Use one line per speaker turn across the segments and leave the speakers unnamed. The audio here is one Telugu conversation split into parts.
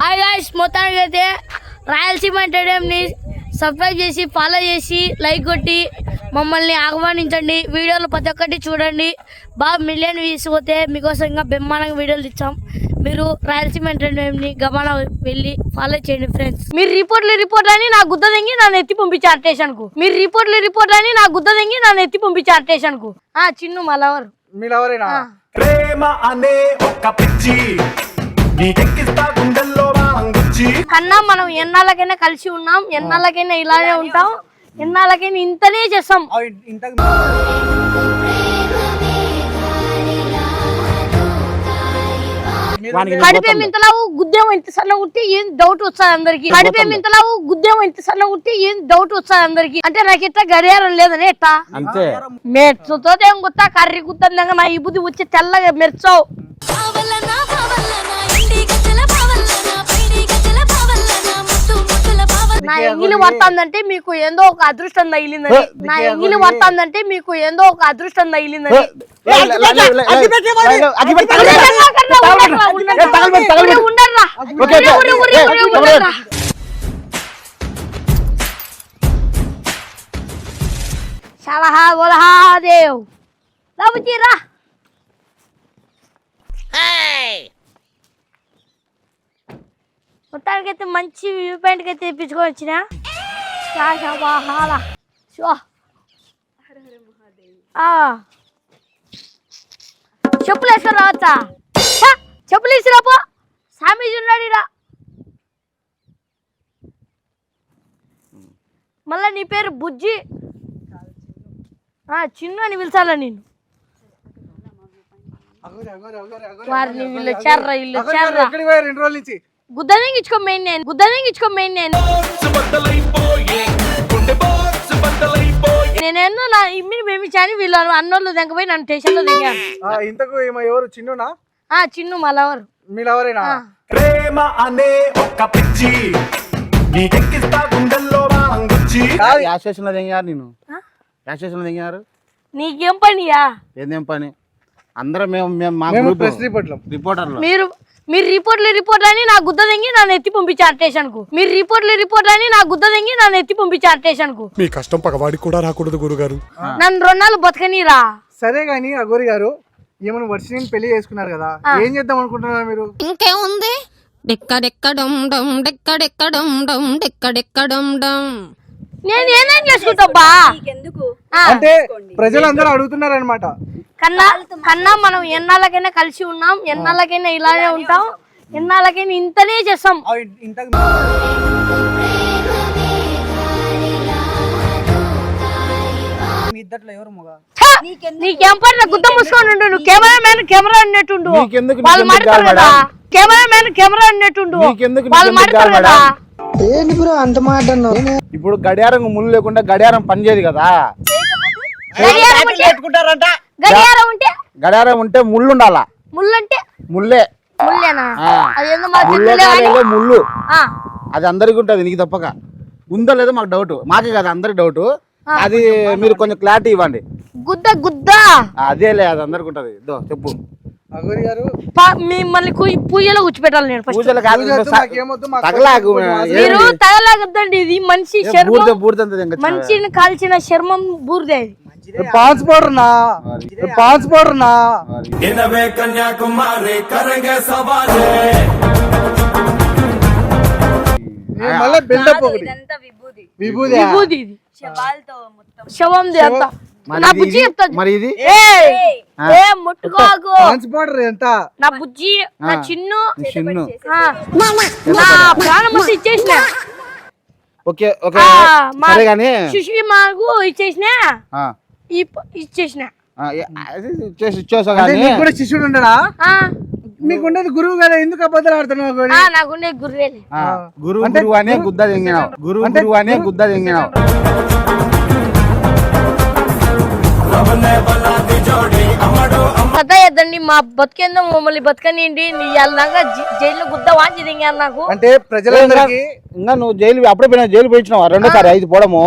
హాయ్ గాయ్స్ మొత్తానికి అయితే రాయలసీమ ఎంటర్టైన్మెంట్ని సబ్స్క్రైబ్ చేసి ఫాలో చేసి లైక్ కొట్టి మమ్మల్ని ఆహ్వానించండి. వీడియోలు ప్రతి ఒక్కటి చూడండి. బాగా మిలియన్ వ్యూస్ పోతే మీకోసం ఇంకా బ్రహ్మాండంగా వీడియోలు ఇచ్చాం మీరు రాయలసీమ ఎంటర్టైన్మెంట్ని గమన వెళ్ళి ఫాలో చేయండి ఫ్రెండ్స్ మీరు రిపోర్ట్లు రిపోర్ట్ అని నా గుద్ద తెంగి నన్ను ఎత్తి పంపించారు స్టేషన్కు మీరు రిపోర్ట్లు రిపోర్ట్ అని నా గుద్ద తెంగి నన్ను ఎత్తి పంపించారు స్టేషన్కు ఆ చిన్ను మలవరు
మీరెవరైనా
ఆ.
ప్రేమ అనే ఒక్క పిచ్చి. నీకెక్కిస్తా గుండెల్లో బాంగుచ్చి
కన్నా మనం ఎన్నాళ్ళకైనా కలిసి ఉన్నాం ఎన్నాళ్ళకైనా ఇలానే ఉంటాం ఎన్నాళ్ళకైనా ఇంతనే చేస్తాం. కడిపే మింతలావు గుద్దేమో ఇంత సన్న కుట్టి ఏం డౌట్ వస్తుంది అందరికి? కడిపే మింతలావు గుద్దేమో ఇంత సన్న కుట్టి ఏం డౌట్ వస్తుంది అందరికి? అంటే నాకు ఎట్లా గడియారం లేదని ఎట్టా
అంతే.
మెచ్చుతో ఏం గుత్తా కర్రీ గుత్తంగా నా ఈ బుద్ధి వచ్చి తెల్లగా మెర్చావు. నా ఎంగిలి పడుతుందంటే మీకు ఏందో ఒక అదృష్టం తగిలిందని నా ఎంగిలి పడుతుందంటే మీకు ఏందో ఒక అదృష్టం తగిలిందని. సలహా వలహా దేవ్ లవచీరా మొత్తానికైతే మంచి వ్యూ పాయింట్కి అయితే తెప్పించుకొని వచ్చిన. చెప్పులు వేసుకొని రావచ్చా? చెప్పులు వేసిరాపో సామీజీ ఉన్నాడు ఈడ. మళ్ళా నీ పేరు బుజ్జి. ఆ, చిన్ను అని పిలిచాలా నేను వారిని వీళ్ళు. చెర్ర వీళ్ళు చెర్ర.
రెండు రోజుల నుంచి?
గుద్దనే ఇచ్చుకో మెయిన్ నేను గుద్దనే ఇచ్చుకో మెయిన్ నేను. నేనేందో నా ఇమ్మిని మేమిచ్చాని వీళ్ళు అన్నోళ్ళు దిగపోయి నన్ను స్టేషన్లో దిగాను
ఆ, ఇంతకు ఏమో ఎవరు? చిన్నునా?
ఆ చిన్ను మలవరు
మీరెవరైనా
ఆ.
ప్రేమ అనే ఒక్క పిచ్చి నీకెక్కిస్తా గుండెల్లో
కాదు,
స్టేషన్లో దిగారు నేను
ఆ?
యా స్టేషన్లో దిగారు.
నీకేం పనియా?
ఏందేం పని? అందరం మేము మేము మా
మేము
గ్రూప్
ప్రెస్ రిపోర్ట్లం
రిపోర్టర్లు
మీరు మీరు రిపోర్ట్లు రిపోర్ట్ అని నా గుద్ద తెంగి నన్ను ఎత్తి పంపించారు స్టేషన్కు మీరు రిపోర్ట్లు రిపోర్ట్ అని నా గుద్ద తెంగి నన్ను ఎత్తి పంపించారు స్టేషన్కు
మీ కష్టం పగవాడికి కూడా రాకూడదు గురుగారు.
నన్ను రెండు నాళ్ళు బతకనీరా.
సరే గాని అగోరి గారు ఏమైనా వర్షిని పెళ్ళి చేసుకున్నారు కదా ఏం చేద్దాం అనుకుంటున్నారు మీరు?
ఇంకేముంది? డెక్కడెక్కడం డమ్ డెక్కడెక్కడం డమ్ డెక్కడెక్కడం డమ్.
నేను ఏమేం చేసుకుంటాబ్బా? ఆ,
అంటే ప్రజలందరూ అడుగుతున్నారు అనమాట
కన్నా కన్నా మనం ఎన్నాళ్ళకైనా కలిసి ఉన్నాం ఎన్నాళ్ళకైనా ఇలానే ఉంటాం ఎన్నాళ్ళకైనా ఇంతనే చేస్తాం.
ఇంతకు మీ ఇద్దట్లో ఎవరు మొగ?
ఛ! నీకేం పని గుద్ద మూసుకొని ఉండు నువ్వు. కెమెరా మ్యాన్ కెమెరా అన్నట్టుండు.
నీకెందుకు
వాళ్ళు మాడతారు
కాదు
కదా. కెమెరా మ్యాన్ కెమెరా అన్నట్టుండు. వాళ్ళు
నీకెందుకు
మాడతారు
కాదు
కదా
ఇప్పుడు గడియారం ముళ్ళు లేకుండా గడియారం పనిచేయదు కదా.
గడియారం ఉంటే గడియారం ఉంటే
గడియారం ఉంటే ముళ్ళు ఉండాలా
ముళ్ళు. అంటే
ముళ్ళే
ముళ్ళేనా?
ఆ.
అదేందో మా
ముళ్ళు
చెట్టులే కానీ.
కాలేలో ముళ్ళు.
ఆ,
అది అందరికి ఉంటుంది నీకు తప్పక. ఉందో లేదో మాకు డౌట్ మాకే కదా అందరికి డౌట్ అది మీరు కొంచెం క్లారిటీ ఇవ్వండి.
గుద్ద గుద్ద.
అదేలే అది అందరికి ఉంటుంది. ఇదో చెప్పు.
అగోరి గారు?
ప- మిమ్మల్ని పూజలో కూర్చోబెట్టాలి నేను ఫస్ట్
పూజలు కాదు
మీరు తగలాగద్దండి ఇది మనిషి
తెంగ
మనిషిని కాల్చిన చర్మం బూరిదే ఇది
పాన్స్ పౌడర్ నా పాన్స్ పౌడర్ నా
ఇనవే కన్యాకుమారి కరంగే సవాలే.
ఏ, మళ్ళా బిల్డప్ ఒకటి. విభూది.
విభూది ఇది. శవంది అంతా.
మరి
నా
ఇది-
బుజ్జి చెప్తాది.
మరి ఇది?
ఏ ముట్టుకోకు.
ఎంత?
నా బుజ్జి నా చిన్ను.
చిన్ను.
ఆ, నా ప్రాణం అంతా ఇచ్చేసిన.
Okay okay.
ఆ, మా
సరే కానీ
సుషి మాకు ఇచ్చేసిన. ఇచ్చేసిన.
ఇచ్చేసా కానీ.
నీకు కూడా శిష్యుడు ఉండడా?
ఆ,
మీకు ఉండేది గురువు కదా ఎందుకు అబద్ధాలు ఆడుతున్నావు అగోరి?
ఆ, నాకుండే గుర్రేలే
ఆ, గురువు
అంటే
గురువు అనే గుద్ద తెంగినావు. గురువు
అంటే
గురువు అనే గుద్ద తెంగినావు.
కథ ఎద్దండి మా బతికేందో మమ్మల్ని బతకనియండి. నీ అల్లాగా జైల్లో గుద్ద వాంచి దిగారు నాకు.
అంటే ప్రజలందరికీ
ఇంకా నువ్వు జైలు అప్పుడే పోయినా జైలు పోయించినావు? రెండోసారి ఐదు పోవడము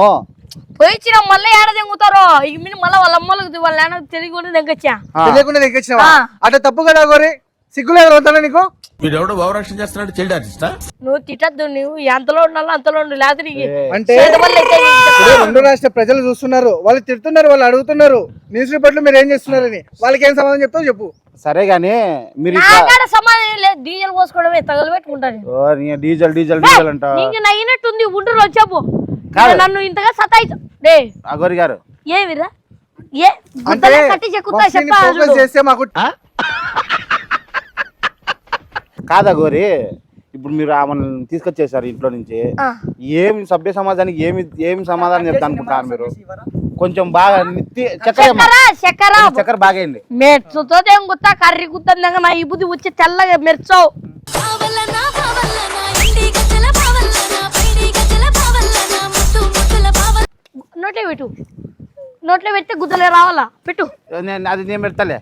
పోయిచ్చిన మళ్ళీ ఏడ దింగుతారో ఇక మీరు మళ్ళీ వాళ్ళ అమ్మలకు వాళ్ళ తెలియకుండా దిగొచ్చా
ఆ.
తెలియకుండా దగ్గర
ఆ.
అట్లా తప్పు కదా గోరి? సిగ్గులేదు నీకు?
వీడెవడో భావరక్షణ చేస్తున్నాడు? చైల్డ్ ఆర్టిస్టా?
నువ్వు తిట్టద్దు నువ్వు ఎంతలో ఉండాలో అంతలో ఉండు. లేకపోతే నీకు
అంటే
చేతబడులు అయితే నీకు. చెప్తా.
ఇప్పుడు రెండు రాష్ట్ర ప్రజలు చూస్తున్నారు. వాళ్ళు తిడుతున్నారు వాళ్ళు అడుగుతున్నారు. న్యూస్ పేపర్లు మీరు ఏం చేస్తున్నారని వాళ్ళకి ఏం సమాధానం చెప్తావు చెప్పు.
సరే కానీ మీరు
నా
ఇట్లా
కాడ సమాధానం లేదు. డీజిల్ పోసుకోవడమే తగలు పెట్టుకుంటాను
ఓ, నీ డీజిల్ డీజిల్ డీజిల్ అంట
నీకు నయ్యినట్టుంది ఉండు వచ్చాపు
కాదు.
నన్ను ఇంతగా సతాయిచ్చు డే.
అగోరి గారు.
ఏమిరా? ఏ
అంటే
గుద్దలే కట్టి చెక్కుతా
వసీని
చెప్పా
focus చేస్తే మాకు
కాదా గోరి? ఇప్పుడు మీరు ఆమెను తీసుకొచ్చేసారు ఇంట్లో నుంచి. ఏమి సభ్య సమాజానికి ఏమి ఏమి సమాధానం చెప్తా అనుకుంటారు మీరు? కొంచెం బాగా నిత్య చక్కెర.
చక్కరా.
బాగైంది
మెచ్చుతో ఏం గుత్తా కర్రీ గుత్తంగా నా ఈ బుద్ధి వచ్చి తెల్లగా
పావల్ల
నోట్లో పెట్టు. నోట్లో పెడితే గుద్దలే రావాలా? పెట్టు.
అది నేను పెడతలే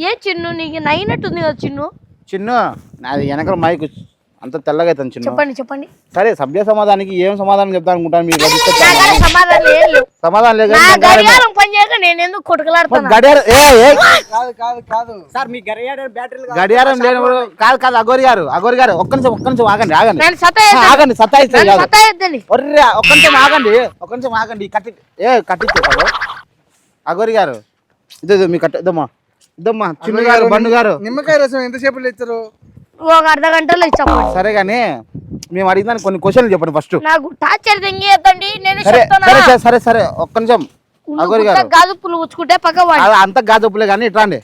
ఏం చిన్ను? నీకు నైనట్టుంది కదా చిన్ను?
చిన్ను నాది వెనకల మైక్ అంత తెల్లగా అవుతుంది చిన్ను.
చెప్పండి చెప్పండి.
సరే సభ్య సమాధానికి ఏం సమాధానం చెప్తా అనుకుంటాను? మీరు
సమాధానం ఏం లేవు.
సమాధానం లేదు
నా
గడియారం-
పని చేయక నేను ఎందుకు కొట్టుకలాడుతున్నా?
గడియారం ఏ ఏ?
కాదు కాదు కాదు.
గడియారం లేనప్పుడు కాదు కాదు అగోరి గారు అగోరి గారు ఒక్క నిమిషం ఒక్క నిమిషం ఆగండి ఆగండి.
నేను
ఆగండి సత్తాయిస్తే
నన్ను
కాదు ఒర్రే ఒక్క నిమిషం ఆగండి ఒక్క నిమిషం ఆగండి కట్టి ఏ కట్టించారు అగోరి గారు ఇదో ఇదో మీ కట్ట ఇదమ్మా. ఇదమ్మా చిన్న గారు బండు గారు.
నిమ్మకాయ రసం ఎంతసేపు ఇస్తారు
ఒక అర్ధ గంటలో ఇచ్చాము
సరే కానీ మేము అడిగిన కొన్ని క్వశ్చన్లు చెప్పండి ఫస్ట్
నాకు టార్చర్ తెంగేద్దండి నేను
సరే
చెప్తానా
సరే సరే సరే ఒక్క నిమిషం. అగోరి గారు.
గాజు పులు ఉచ్చుకుంటే పక్క
అంత గాజొప్పులే కానీ ఇట్లాండి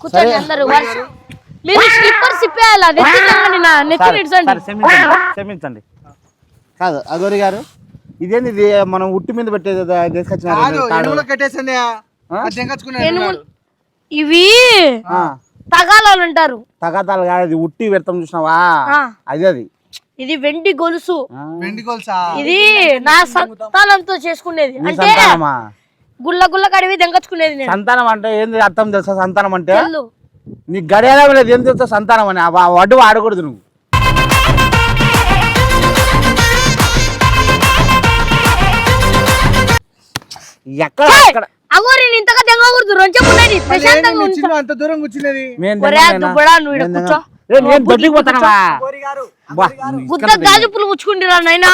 కూర్చోండి అందరూ వర్ష- మీరు స్లిప్పర్ సిప్పేయాలా? నెత్తి నెత్తి
క్షమించండి. కాదు అగోరి గారు. ఇదేంది? ఇది మనం ఉట్టి మీద పెట్టేది
కట్టేసింది
ఎనుములు ఇవి
ఆ,
తగాలాలు అంటారు.
తగాదాలు కాదు ఇది ఉట్టి పెడతాం చూసినావా. అది అది.
ఇది వెండి గొలుసు.
వెండి గోల్సా.
ఇది నా సంతానంతో చేసుకునేది. అంటే గుల్ల గుల్ల కడివి దెంగచ్చుకునేది నేను.
సంతానం అంటే ఏంది అర్థం తెలుసా? సంతానం అంటే. నీ గడియారం లేదు ఏం తెలుసా? సంతానం అని. వడ్డు వాడకూడదు నువ్వు. ఎక్కడ?
నేను ఇంతగా దెంగకూడదు రొంచెప్పున్నది ప్రశాంతంగా ఉంచు.
చిన్న అంత దూరం కూర్చునేది
నేను
ఒరే
దెంగలేనా?
దుబ్బడా నువ్వు ఈడ
నేను
కూర్చో.
దెంగ- నేను దొడ్డికి పోతానవా?
గాజు పులు ముచ్చుకుంటురా నాయనా.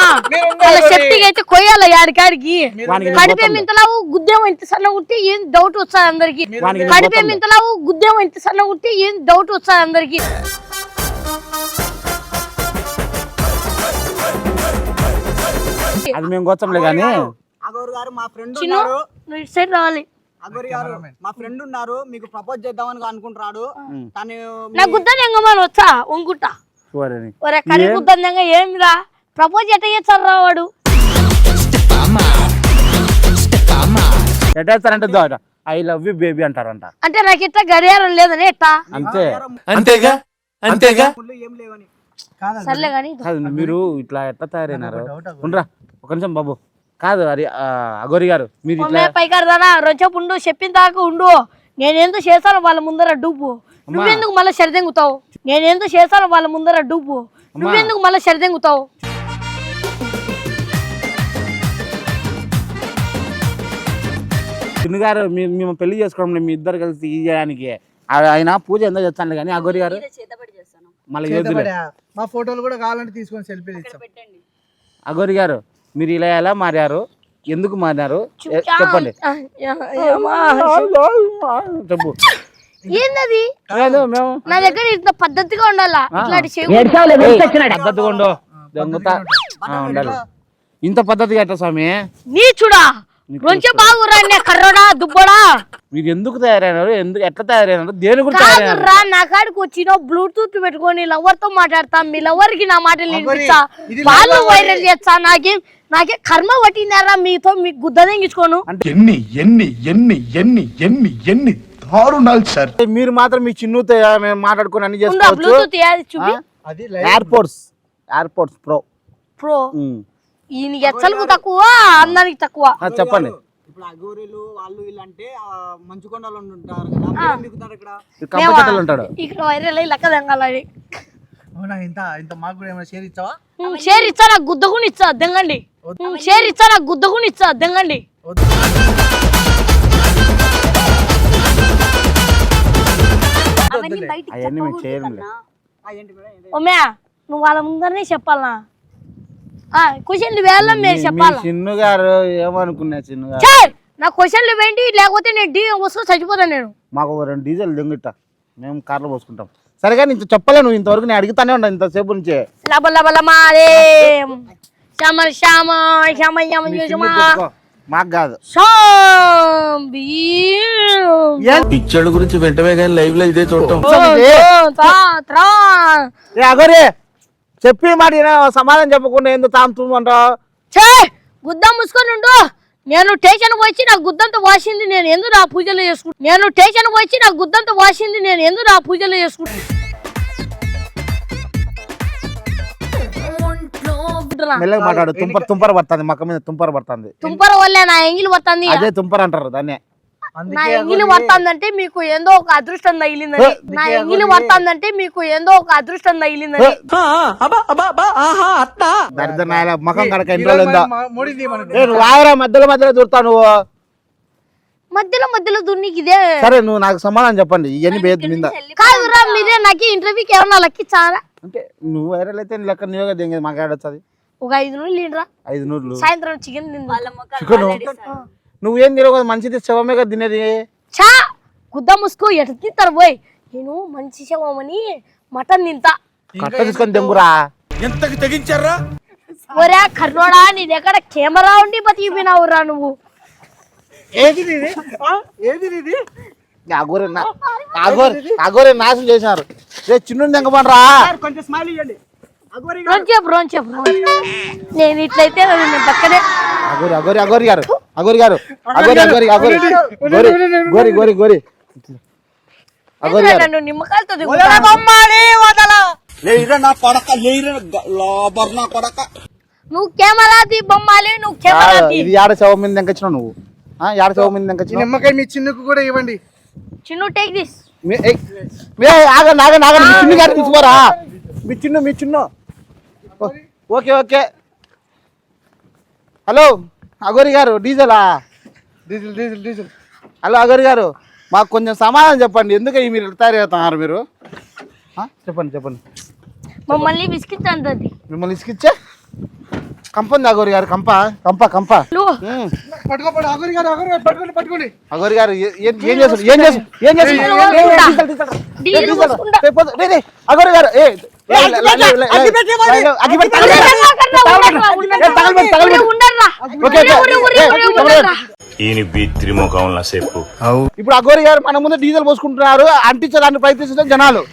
వాళ్ళ. శక్తికి అయితే కొయ్యాల యాడికాడికి
వానికి
కడిపే
పోతాంలే.
మింతలావు గుద్దేమో ఇంత సన్న ఉంటే ఏం డౌట్ వస్తుంది అందరికి?
వానికి నేను
కడిపే
పోతాంలే.
మింతలావు గుద్దేమో ఇంత సన్న ఉంటే ఏం డౌట్ వస్తుంది అందరికి?
అది మేము గోచంలే కానీ
అగోరు గారు మా ఫ్రెండ్ ఉన్నారు.
నువ్వు ఇటు సైడ్ రావాలి.
అగోరి గారు మా ఫ్రెండ్ ఉన్నారు. మీకు ప్రపోజ్ చేద్దామని అనుకుంటున్నాడు. తను
నా గుద్ద దెంగమని వచ్చా?
చూడని
ఒరే కని గుద్ద దెంగ ఏమిరా ప్రపోజ్ ఎట్ట చేస్తారా వాడు?
ఎట్టేస్తారంటే ఐ లవ్ యూ బేబీ అంటారంట.
అంటే నాకు ఇట్లా గడియారం లేదని ఎట్టా?
అంతే.
అంతేగా? అంతేగా?
ముళ్ళు ఏం లేవని.
సర్లే కానీ
మీరు ఇట్లా ఎట్లా తయారైనారు? ఉండరా ఒక నిమిషం బాబు. కాదు అది అగోరి గారు మీరు ఇట్లా
పైకాడదానా రొంచెపు ఉండు చెప్పిన దాకా ఉండు. నేనేందో చేస్తాను వాళ్ళ ముందర డూపు. నువ్వెందుకు మళ్ళీ సరిదెంగుతావు నేనేందో చేస్తాను వాళ్ళ ముందర డూపు. నువ్వెందుకు మళ్ళీ సరిదెంగుతావు
చిన్న గారు మీ- మేము పెళ్ళి చేసుకోవడం మీ ఇద్దరు కలిసి ఆ- ఆయన పూజ ఎంతో చేస్తాను కానీ అగోరి గారు మళ్ళీ.
మా ఫోటోలు కూడా కావాలంటే తీసుకొని సెల్ఫీలు ఇస్తాం
అగోరి గారు మీరు ఇలా ఎలా మారారు? ఎందుకు మారారు ఏ- చెప్పండి. చెప్పు.
ఏందది? నా దగ్గర ఇంత పద్ధతిగా ఉండాలా?
పద్ధతిగా ఉండాలి. ఇంత పద్ధతిగా ఎట్లా స్వామి?
నీచుడా? రొంచె బాగురా కర్రోడా దుబ్బడా?
మీరు ఎందుకు తయారైనారు? ఎందుకు ఎట్లా తయారైనారు? దేని గురించి తయారైనారు?
కాదురా నా కాడికి వచ్చిన బ్లూటూత్ పెట్టుకొని లవర్తో మాట్లాడతా మీ లవర్కి నా మాటలు వాళ్ళు
లవ్
వైరల్ చేస్తా నాకేం నాకే కర్మ పట్టిందారా మీతో మీకు గుద్ద తెంగించుకోను?
ఎన్ని ఎన్ని ఎన్ని ఎన్ని ఎన్ని ఎన్ని దారుణాలు సార్.
మీరు మాత్రం మీ చిన్నుతో మేము మాట్లాడుకొని అన్ని చేసుకోవచ్చు?
బ్లూటూత్ ఏది చూపి?
అది
ఎయిర్పోర్ట్స్ ఎయిర్పోర్ట్స్ ప్రో
ప్రో ఈయన ఎచ్చలకు తక్కువ అందానికి తక్కువ.
చెప్పండి.
ఇప్పుడు అగోరీలు వాళ్ళు వీళ్ళు అంటే ఆ, మంచుకొండలు ఉంటారు కదా మీరేం దిగుతారు ఇక్కడ?
వైరల్ అయ్యి లెక్క తెంగాలని
అవునా ఇంత ఇంత మాకు కూడా ఏమైనా షేర్ ఇచ్చావా?
షేర్ ఇచ్చా నాకు గుద్దకుని ఇచ్చా దెంగండి. షేర్ ఇచ్చా నాకు గుద్దకుని ఇచ్చా దెంగండి. అవన్నీ బయటికి
అవన్నీ మేము
చెప్పకూడదు
చేయలేంలే.
కన్నా.
ఆ, ఏంటి మేడం ఏంటి?
ఓ మే నువ్వు వాళ్ళ ముందరనే చెప్పాలనా? క్వశ్చన్లు వేయాలా మీరు చెప్పాలా?
చిన్ను గారు ఏమనుకున్నా చిన్ను గారు!
నా క్వశ్చన్లు ఏంటి లేకపోతే నేను డీ వస్తూ చచ్చిపోతాను నేను.
మాకు రెండు డీజిల్ దొంగిట్ట. మేము కార్లో పోసుకుంటాం. సరిగా ఇంత చెప్పలేను ఇంతవరకు నేను అడుగుతానే ఉన్నా ఇంతసేపు నుంచి.
లబ లబ లమారే శ్యామ శ్యామ శ్యామ శ్యామ.
మాకు కాదు?
పిచ్చోళ్ళ గురించి వెంటనే కానీ లైవ్లో ఇదే చూడటం.
అగరే చెప్పి మాట సమాధానం చెప్పకుండా ఎందుకు తాముతుందంటావు
ఛే! గుద్దం మూసుకొని ఉండు. నేను స్టేషన్ వచ్చి నా గుద్దంతో వాసింది నేను ఎందుకు నా పూజలు చేసుకుంటా? నేను స్టేషన్ వచ్చి నా గుద్దంతో వాసింది నేను ఎందుకు నా పూజలు చేసుకుంటా?
మెల్లగా మాట్లాడు. తుంపర తుంపర పడుతుంది మక్క మీద తుంపర పడుతుంది.
తుంపర వల్లే నా ఎంగిలి వస్తుంది
అదే తుంపర అంటారు దాన్నే.
నా ఎంగిలి వస్తుందంటే మీకు ఏందో ఒక అదృష్టం తగిలిందని నా ఎంగిలి వస్తుందంటే మీకు ఏందో ఒక అదృష్టం తగిలిందని
దరిద్ర ఎన్ని నువ్వు మధ్యలో మధ్యలో దూరుతావు నువ్వు.
మధ్యలో మధ్యలో దున్నికి ఇదే.
సరే నువ్వు నాకు సమాధానం చెప్పండి. ఇవన్నీ బేద్దు మీద
కాదురా మీరే నాకు ఇంటర్వ్యూకి ఏమన్నా లెక్కిచ్చారా
అంటే నువ్వు వైరల్ అయితే నీ లెక్క నీవుగా దింగేది మాకు ఆడొచ్చది
ఒక ఐదు నుండి లీడరా
ఐదు నూరులు.
సాయంత్రం చికెన్ తిందా.
చికెన్? నువ్వేం తినవు కదా మంచిది శవమే కదా తినేది.
చా గుద్ద ముసుకో ఎట తింటారు పోయి నేను మంచి శవమని మటన్ తింటా.
కట్ట తీసుకొని దెంగురా
ఎంతకి తెగించారా?
ఒరే కర్రోడా నీ దగ్గర కెమెరా ఉండి బతికిపోయినావురా నువ్వు?
ఏది నీది? ఆ? ఏది నీది?
అగోరే నా నాశనం చేశారు రే చిన్న దెంగపడరా
సార్ కొంచెం స్మైల్ ఇవ్వండి
చెప్పు రోన్ చెప్పు రోన్ చెప్పు. నేను ఇట్లయితే నేను పక్కనే
అగోరి అగోరి అగోరి గారు. అగోరి గారు. అగోరి అగోరి అగోరి గోరి. గోరి గోరి. గోరి అగోరి గారు.
నిమ్మకాయలతో
బొమ్మాలి వదల.
నువ్వు కెమెరా తీ బొమ్మాలి నువ్వు కెమెరా
ఆ,
తీ
ఇది మీద దెంకొచ్చినావు నువ్వు? ఆ, మీద దెంకొచ్చినావు
నిమ్మకాయ మీ చిన్నుకు కూడా ఇవ్వండి.
చిన్ను టేక్ దిస్
మీ- ఏయ్, ఏ, ఆగండి ఆగండి ఆగండి. మీ చిన్ను గారు తీసుకోరా మీ చిన్ను మీ Chinnu. Okay okay hello Aghori garu డీజిలా
diesel diesel diesel
hello Aghori garu మాకు కొంచెం సమాధానం చెప్పండి ఎందుకు మీరు తయారు చేస్తున్నారు మీరు చెప్పండి చెప్పండి
మమ్మల్ని బిస్కెట్ అంతది
మిమ్మల్ని ఇసుకిచ్చే కంప ఉంది అగోరి గారు కంప కంప కంప
అగోరి గారు అగోరి గారు పట్టుకోండి పట్టుకోండి
అగోరి గారు ఏ- చేస్తారు ఏం చేస్తారు ఏం అగోరి గారు ఏ, ఇప్పుడు అగోరి గారు మన ముందు డీజిల్ పోసుకుంటున్నారు అంటించడానికి ప్రయత్నిస్తున్నారు జనాలు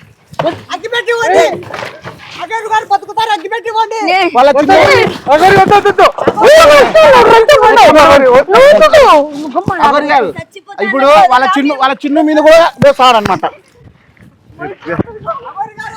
ఇప్పుడు వాళ్ళ చిన్ను వాళ్ళ చిన్ను మీద కూడా వేస్తారు అనమాట